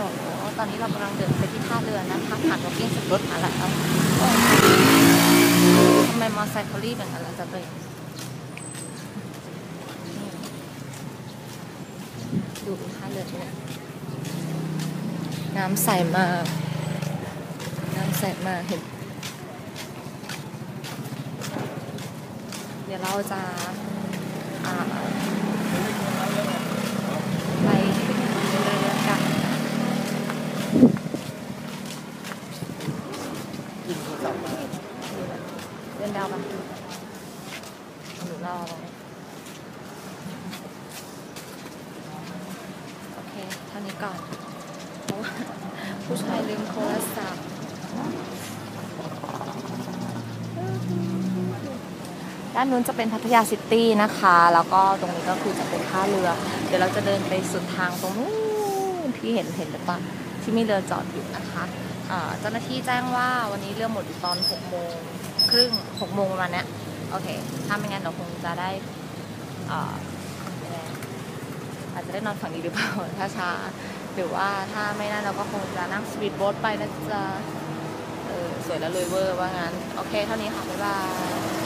ลตอนนี้เรากำลังเดินไปที่ท่าเรือนะคะผ่านวอลกิ้งสตรีทมาแล้วทำไมมอเตอร์ไซค์เขารีบอย่างนั้นล่ะจะเลยดูท่าเรือที่นี่น้ำใสมากน้ำใสมากเห็น เดี๋ยวเราจะอ่าไปเรือกัน ยิงโทรศัพท์มาเดินดาวปะหรือรอโอเค เท่านี้ก่อนเพราะว่าผู้ชายลืมโทรศัพท์ด้านนู้นจะเป็นพัทยาซิตี้นะคะ แล้วก็ตรงนี้ก็คือจะเป็นท่าเรือ เดี๋ยวเราจะเดินไปสุดทางตรงนู้นที่เห็นเห็นหรือเปล่า ที่มีเรือจอดอยู่นะคะเจ้าหน้าที่แจ้งว่าวันนี้เรือหมดอยู่ตอน6โมงครึ่ง6โมงประมาณนี้โอเค ถ้าไม่งั้นเราคงจะได้อายังไงอาจจะได้นอนฝั่งนี้หรือเปล่าถ้าช้า หรือว่าถ้าไม่นั่นเราก็คงจะนั่งสปีดโบ๊ทไปนะจ๊ะเออสวยแล้วรวยเวอร์ว่างั้น โอเค เท่านี้ค่ะ บ๊ายบาย